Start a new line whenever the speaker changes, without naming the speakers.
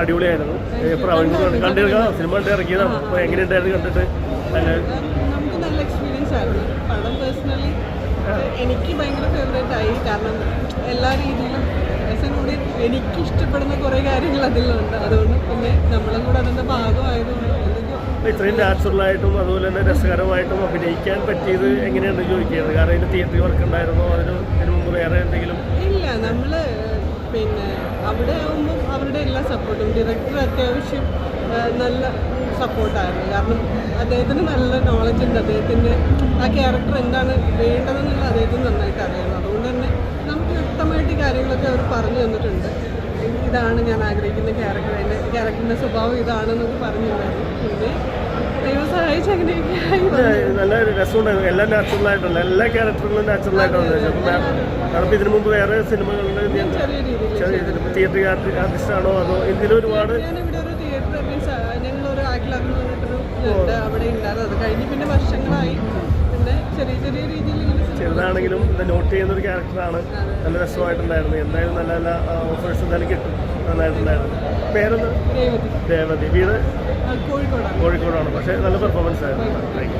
അടിപൊളിയായിരുന്നു. പ്രവീൺ കണ്ടിരിക്കാം സിനിമ കണ്ട് ഇറങ്ങിയതാണ്. അപ്പോൾ എങ്ങനെയുണ്ടായിരുന്നു കണ്ടിട്ട്? നല്ല
നമുക്ക് നല്ല എക്സ്പീരിയൻസ് ആയിരുന്നു. പടം പേഴ്സണലി എനിക്ക് ഭയങ്കര ഫേവറേറ്റ് ആയി. കാരണം എല്ലാ രീതിയിലും കൂടി എനിക്ക് ഇഷ്ടപ്പെടുന്ന കുറേ കാര്യങ്ങൾ അതിലുണ്ട്. അതുകൊണ്ട് പിന്നെ നമ്മളും കൂടെ അതിന്റെ ഭാഗമായതുകൊണ്ട്
ഇത്രയും നാച്ചുറലായിട്ടും അതുപോലെ തന്നെ രസകരമായിട്ടും അഭിനയിക്കാൻ പറ്റിയത് എങ്ങനെയാണ് ചോദിക്കുന്നത് കാരണം ഇതിന് തിയേറ്ററിൽ വർക്ക് ഉണ്ടായിരുന്നോ? അതിന് ഇതിനു മുമ്പ് വേറെ എന്തെങ്കിലും
അവിടെ ആകുമ്പോൾ അവരുടെ എല്ലാ സപ്പോർട്ടും ഡയറക്ടർ അത്യാവശ്യം നല്ല സപ്പോർട്ടായിരുന്നു കാരണം അദ്ദേഹത്തിന് നല്ല നോളജ് ഉണ്ട്. അദ്ദേഹത്തിന്റെ ആ ക്യാരക്ടർ എന്താണ് വേണ്ടതെന്നുള്ള അദ്ദേഹത്തിന് നന്നായിട്ട് അറിയാം. അതുകൊണ്ട് തന്നെ നമുക്ക് വ്യക്തമായിട്ട് കാര്യങ്ങളൊക്കെ അവർ പറഞ്ഞു തന്നിട്ടുണ്ട്. ഇതാണ് ഞാൻ ആഗ്രഹിക്കുന്ന ക്യാരക്ടർ എന്റെ ക്യാരക്ടറിന്റെ സ്വഭാവം ഇതാണെന്നൊക്കെ പറഞ്ഞു തന്നായിരുന്നു പിന്നെ
നല്ല രസമുണ്ടായിരുന്നു. എല്ലാം നാച്ചുറൽ ആയിട്ടുള്ള എല്ലാ ക്യാരക്ടറുകളും നാച്ചുറലായിട്ടാണ് അപ്പം കാരണം ഇതിനു മുമ്പ് വേറെ സിനിമകളിൽ
ചെറിയ
തിയേറ്റർ ആർട്ടിസ്റ്റ് ആണോ അതോ ഇതിലും ഒരുപാട്
അവിടെ ഉണ്ടായിരുന്നു. അത് കഴിഞ്ഞ് പിന്നെ വർഷങ്ങളായി. പിന്നെ ചെറിയ ചെറിയ രീതിയിൽ
ചെറുതാണെങ്കിലും ഇത് നോട്ട് ചെയ്യുന്ന ഒരു ക്യാരക്ടറാണ് നല്ല രസമായിട്ടുണ്ടായിരുന്നു. എന്തായാലും നല്ല നല്ല ഓഫേഴ്സ് എന്തായാലും കിട്ടും. നന്നായിട്ടുണ്ടായിരുന്നു. പേരൊന്ന് ദേവതി വീട്?
കോഴിക്കോടാണ്.
കോഴിക്കോടാണ്. പക്ഷേ നല്ല പെർഫോമൻസ് ആയിരുന്നു. താങ്ക്